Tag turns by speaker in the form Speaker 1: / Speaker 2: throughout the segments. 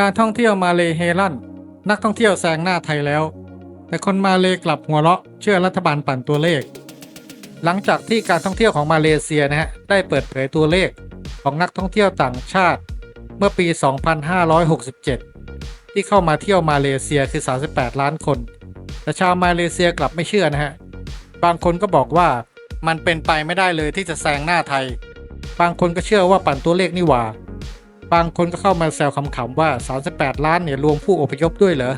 Speaker 1: การท่องเที่ยวมาเลเฮลั่นนักท่องเที่ยวแซงหน้าไทยแล้ว แต่คนมาเลกลับหัวเราะเชื่อรัฐบาลปั่นตัวเลข หลังจากที่การท่องเที่ยวของมาเลเซียนะฮะได้เปิดเผยตัวเลขของนักท่องเที่ยวต่างชาติ เมื่อปี 2567 ที่เข้ามาเที่ยวมาเลเซียคือ 38 ล้านคน แต่ชาวมาเลเซียกลับไม่เชื่อนะฮะบางคนก็บอกว่ามันเป็นไปไม่ได้เลยที่จะแซงหน้าไทย บางคนก็เชื่อว่าปั่นตัวเลขนี่หว่า บางคนก็เข้ามาแซวขำๆว่า 38 ล้านเนี่ยรวมผู้อพยพด้วยเหรอ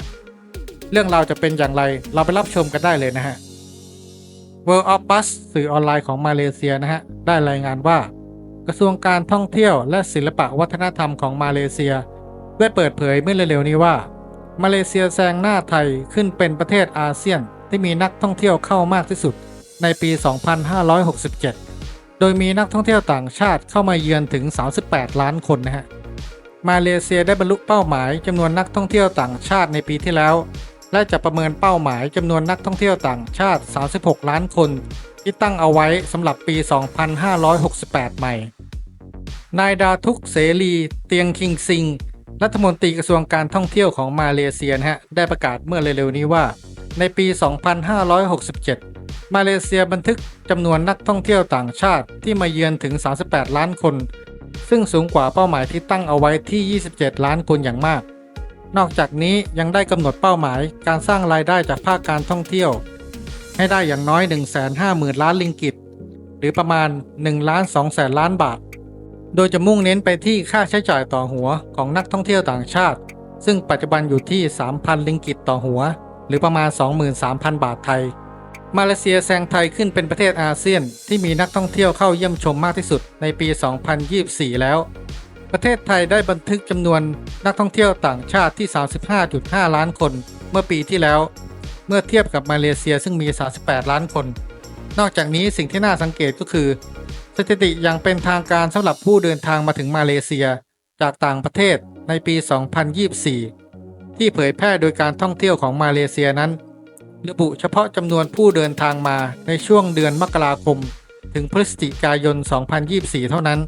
Speaker 1: เรื่องราวจะเป็นอย่างไรเราไปรับชมกันได้เลยนะฮะ World of Bus สื่อออนไลน์ของมาเลเซียนะฮะ ได้รายงานว่า กระทรวงการท่องเที่ยวและศิลปะวัฒนธรรมของมาเลเซีย ได้เปิดเผยเมื่อเร็วๆนี้ว่า มาเลเซียแซงหน้าไทยขึ้นเป็นประเทศอาเซียนที่มีนักท่องเที่ยวเข้ามากที่สุดในปี 2567 โดยมีนักท่องเที่ยวต่างชาติเข้ามาเยือนถึง 38 ล้านคนนะฮะ มาเลเซียได้บรรลุเป้าหมายจำนวนนักท่องเที่ยวต่างชาติในปีที่แล้ว และจะประเมินเป้าหมายจำนวนนักท่องเที่ยวต่างชาติ 36 ล้านคน ที่ตั้งเอาไว้สำหรับปี 2568 ใหม่ นายดาทุกเสรีเตียงคิงซิง รัฐมนตรีกระทรวงการท่องเที่ยวของมาเลเซียนะฮะได้ประกาศเมื่อเร็วๆนี้ว่า ในปี 2567 มาเลเซียบันทึกจำนวนนักท่องเที่ยวต่างชาติที่มาเยือนถึง 38 ล้านคน ซึ่งสูงกว่าเป้าหมายที่ตั้งเอาไว้ที่ 27 ล้านคนอย่างมาก นอกจากนี้ยังได้กำหนดเป้าหมายการสร้างรายได้จากภาคการท่องเที่ยว ให้ได้อย่างน้อย 150,000 ล้านลิงกิต หรือประมาณ1ล้าน2แสนล้านบาท โดยจะมุ่งเน้นไปที่ค่าใช้จ่ายต่อหัวของนักท่องเที่ยวต่างชาติ ซึ่งปัจจุบันอยู่ที่ 3,000 ลิงกิตต่อหัว หรือประมาณ 23,000 บาทไทย มาเลเซียแซงไทยขึ้นเป็นประเทศอาเซียน ที่มีนักท่องเที่ยวเข้าเยี่ยมชมมากที่สุดในปี 2024 แล้ว ประเทศไทยได้บันทึกจำนวนนักท่องเที่ยวต่างชาติที่ 35.5 ล้านคน เมื่อปีที่แล้ว เมื่อเทียบกับมาเลเซียซึ่งมี 38 ล้านคน นอกจากนี้สิ่งที่น่าสังเกตก็คือ สถิติอย่างเป็นทางการสำหรับผู้เดินทางมาถึงมาเลเซีย จากต่างประเทศในปี 2024 ที่เผยแพร่โดยการท่องเที่ยวของมาเลเซียนั้น ระบุเฉพาะจำนวนผู้เดินทางมาในช่วงเดือนมกราคม ถึงพฤศจิกายน 2024 เท่านั้น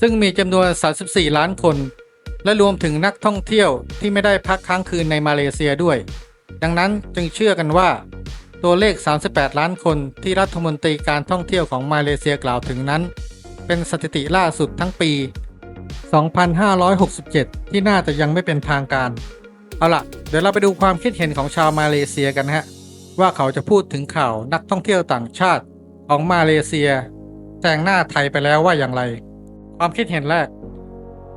Speaker 1: ซึ่งมีจำนวน 34 ล้านคน และรวมถึงนักท่องเที่ยวที่ไม่ได้พักค้างคืนในมาเลเซียด้วย ดังนั้นจึงเชื่อกันว่า ตัวเลข 38 ล้านคนที่รัฐมนตรีการท่องเที่ยวของมาเลเซียกล่าวถึงนั้น เป็นสถิติล่าสุดทั้งปี 2567 ที่น่าจะยังไม่เป็นทางการ เอาล่ะ เดี๋ยวเราไปดูความคิดเห็นของชาวมาเลเซียกันฮะ ว่าเขาจะพูดถึงข่าวนักท่องเที่ยวต่างชาติของมาเลเซียแซงหน้าไทยไปแล้วว่าอย่างไร ความคิดเห็นแรก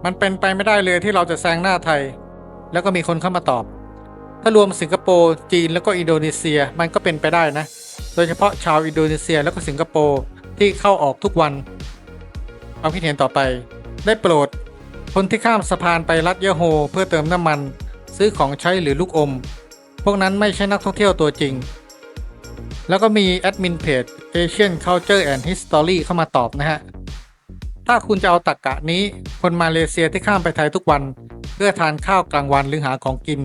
Speaker 1: มันเป็นไปไม่ได้เลยที่เราจะแซงหน้าไทย แล้วก็มีคนเข้ามาตอบ ถ้ารวมสิงคโปร์จีนแล้วก็อินโดนีเซียมันก็เป็นไปได้นะ โดยเฉพาะชาวอินโดนีเซียแล้วก็สิงคโปร์ที่เข้าออกทุกวัน ความคิดเห็นต่อไป ได้โปรดคนที่ข้ามสะพานไปรัฐเยโฮเพื่อเติมน้ำมัน ซื้อของใช้หรือลูกอม พวกนั้นไม่ใช่นักท่องเที่ยวตัวจริง แล้วก็มีแอดมินเพจ Asian Culture and History เข้ามาตอบนะฮะ ถ้าคุณจะเอาตักกะนี้ คนมาเลเซียที่ข้ามไปไทยทุกวัน เพื่อทานข้าวกลางวันหรือหาของกิน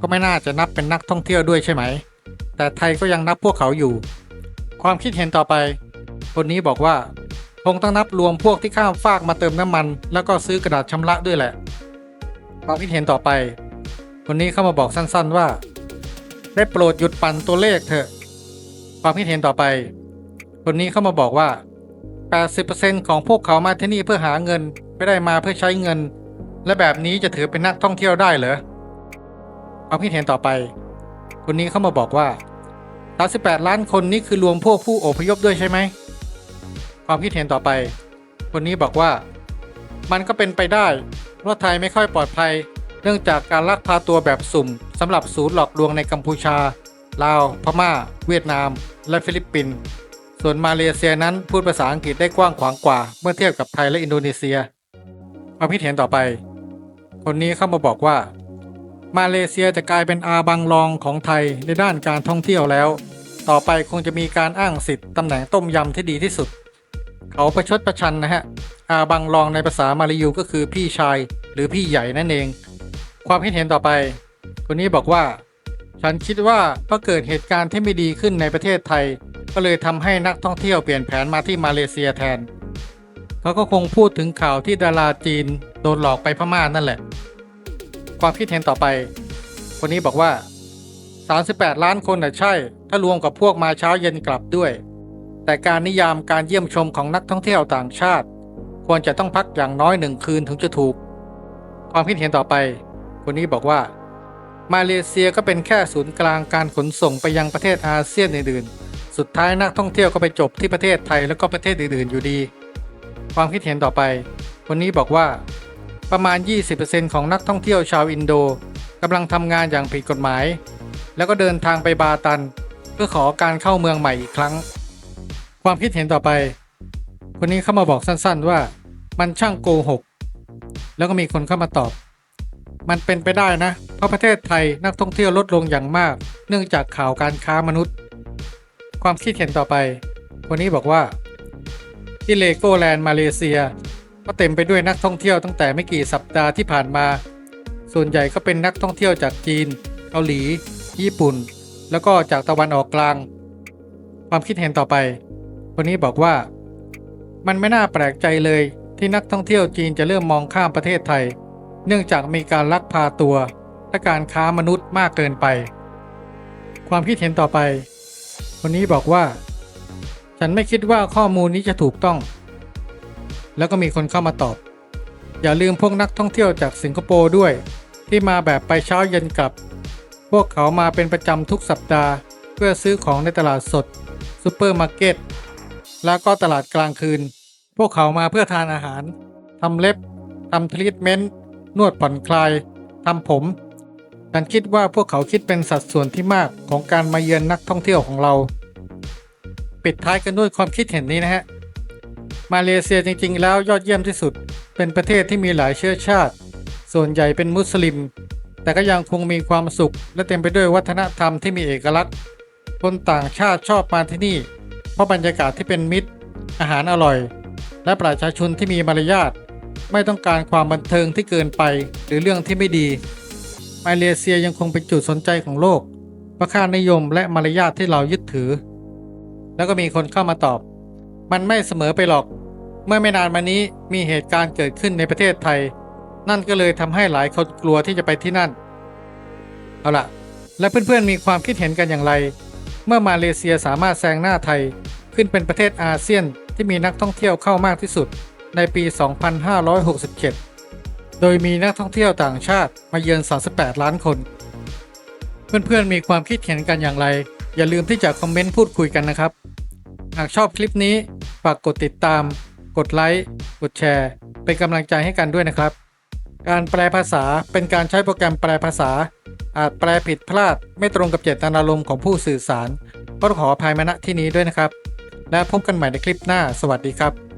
Speaker 1: ก็ไม่น่าจะนับเป็นนักท่องเที่ยวด้วยใช่ไหม แต่ไทยก็ยังนับพวกเขาอยู่ ความคิดเห็นต่อไป คนนี้บอกว่าคงต้องนับรวมพวกที่ข้ามฟากมาเติมน้ำมัน แล้วก็ซื้อกระดาษชำระด้วยแหละ ความคิดเห็นต่อไป คนนี้เข้ามาบอกสั้นๆว่า ได้โปรดหยุดปั่นตัวเลขเถอะ ความคิดเห็นต่อไป คนนี้เข้ามาบอกว่า 80%ของพวกเขามาที่นี่เพื่อหาเงินไม่ได้มาเพื่อใช้เงิน และแบบนี้จะถือเป็นนักท่องเที่ยวได้เหรอความคิดเห็นต่อไป คนนี้เข้ามาบอกว่า38ล้านคนนี้คือรวมพวกผู้อพยพด้วยใช่ไหมความคิดเห็นต่อไป คนนี้บอกว่า มันก็เป็นไปได้ราไทยไม่ค่อยปลอดภัย เนื่องจากการลักพาตัวแบบสุ่มสำหรับศูนย์หลอกลวงในกัมพูชา ลาว พม่า เวียดนาม และฟิลิปปินส์ ส่วนมาเลเซียนั้นพูดภาษาอังกฤษได้กว้างขวางกว่า เมื่อเทียบกับไทยและอินโดนีเซีย ความคิดเห็นต่อไป คนนี้เข้ามาบอกว่า มาเลเซียจะกลายเป็นอาบังลองของไทยในด้านการท่องเที่ยวแล้ว ต่อไปคงจะมีการอ้างสิทธิ์ตำแหน่งต้มยำที่ดีที่สุด เขาประชดประชันนะฮะ อาบังลองในภาษามาลายูก็คือพี่ชาย หรือพี่ใหญ่นั่นเอง ความคิดเห็นต่อไป คนนี้บอกว่า ฉันคิดว่าเพราะเกิดเหตุการณ์ที่ไม่ดีขึ้นในประเทศไทย ก็เลยทำให้นักท่องเที่ยวเปลี่ยนแผนมาที่มาเลเซียแทน เขาก็คงพูดถึงข่าวที่ดาราจีนโดนหลอกไปพม่านั่นแหละ ความคิดเห็นต่อไป คนนี้บอกว่า 38 ล้านคนน่ะใช่ ถ้ารวมกับพวกมาเช้าเย็นกลับด้วย แต่การนิยามการเยี่ยมชมของนักท่องเที่ยวต่างชาติ ควรจะต้องพักอย่างน้อยหนึ่งคืนถึงจะถูก ความคิดเห็นต่อไป คนนี้บอกว่า มาเลเซียก็เป็นแค่ศูนย์กลางการขนส่งไปยังประเทศอาเซียนอื่นๆ สุดท้ายนักท่องเที่ยวก็ไปจบที่ประเทศไทยแล้วก็ประเทศอื่นๆอยู่ดี ความคิดเห็นต่อไป คนนี้บอกว่า ประมาณ 20%ของนักท่องเที่ยวชาวอินโดกำลังทำงานอย่างผิดกฎหมาย แล้วก็เดินทางไปบาตัน เพื่อขอการเข้าเมืองใหม่อีกครั้ง ความคิดเห็นต่อไป คนนี้เข้ามาบอกสั้นๆว่า มันช่างโกหก แล้วก็มีคนเข้ามาตอบ มันเป็นไปได้นะ เพราะประเทศไทยนักท่องเที่ยวลดลงอย่างมาก เนื่องจากข่าวการค้ามนุษย์ ความคิดเห็นต่อไป คนนี้บอกว่า ที่เลโกแลนด์มาเลเซีย ก็เต็มไปด้วยนักท่องเที่ยวตั้งแต่ไม่กี่สัปดาห์ที่ผ่านมา ส่วนใหญ่ก็เป็นนักท่องเที่ยวจากจีน เกาหลี ญี่ปุ่น แล้วก็จากตะวันออกกลาง ความคิดเห็นต่อไป คนนี้บอกว่า มันไม่น่าแปลกใจเลยที่นักท่องเที่ยวจีนจะเริ่มมองข้ามประเทศไทย เนื่องจากมีการลักพาตัว และการค้ามนุษย์มากเกินไป ความคิดเห็นต่อไป คนนี้บอกว่า ฉันไม่คิดว่าข้อมูลนี้จะถูกต้อง แล้วก็มีคนเข้ามาตอบ อย่าลืมพวกนักท่องเที่ยวจากสิงคโปร์ด้วย ที่มาแบบไปเช้าเย็นกลับ พวกเขามาเป็นประจำทุกสัปดาห์ เพื่อซื้อของในตลาดสดซูเปอร์มาร์เก็ตแล้วก็ตลาดกลางคืน พวกเขามาเพื่อทานอาหารทำเล็บทำทรีทเมนต์ นวดผ่อนคลายทำผมฉันคิดว่าพวกเขาคิดเป็นสัดส่วนที่มากของการมาเยือนนักท่องเที่ยวของเรา ปิดท้ายกันด้วยความคิดเห็นนี้นะฮะ มาเลเซียจริงๆ แล้วยอดเยี่ยมที่สุด เป็นประเทศที่มีหลายเชื้อชาติ ส่วนใหญ่เป็นมุสลิม แต่ก็ยังคงมีความสุข และเต็มไปด้วยวัฒนธรรมที่มีเอกลักษณ์ คนต่างชาติชอบมาที่นี่ เพราะบรรยากาศที่เป็นมิตร อาหารอร่อย และประชาชนที่มีมารยาท ไม่ต้องการความบันเทิงที่เกินไปหรือเรื่องที่ไม่ดี มาเลเซียยังคงเป็นจุดสนใจของโลกเพราะค่านิยมและมารยาทที่เรายึดถือ แล้วก็มีคนเข้ามาตอบ มันไม่เสมอไปหรอก เมื่อไม่นานมานี้มีเหตุการณ์เกิดขึ้นในประเทศไทย นั่นก็เลยทำให้หลายคนกลัวที่จะไปที่นั่น เอาล่ะ และเพื่อนๆมีความคิดเห็นกันอย่างไร เมื่อมาเลเซียสามารถแซงหน้าไทย ขึ้นเป็นประเทศอาเซียนที่มีนักท่องเที่ยวเข้ามากที่สุด ในปี 2567 โดยมีนักท่องเที่ยวต่างชาติมาเยือน 38 ล้านคน เพื่อนๆมีความคิดเห็นกันอย่างไร อย่าลืมที่จะคอมเมนต์พูดคุยกันนะครับ หากชอบคลิปนี้ ฝากกดติดตาม กดไลค์ กดแชร์ เป็นกำลังใจให้กันด้วยนะครับ การแปลภาษาเป็นการใช้โปรแกรมแปลภาษา อาจแปลผิดพลาด ไม่ตรงกับเจตนารมณ์ของผู้สื่อสารก็ขออภัยมาณที่นี้ด้วยนะครับ และพบกันใหม่ในคลิปหน้า สวัสดีครับ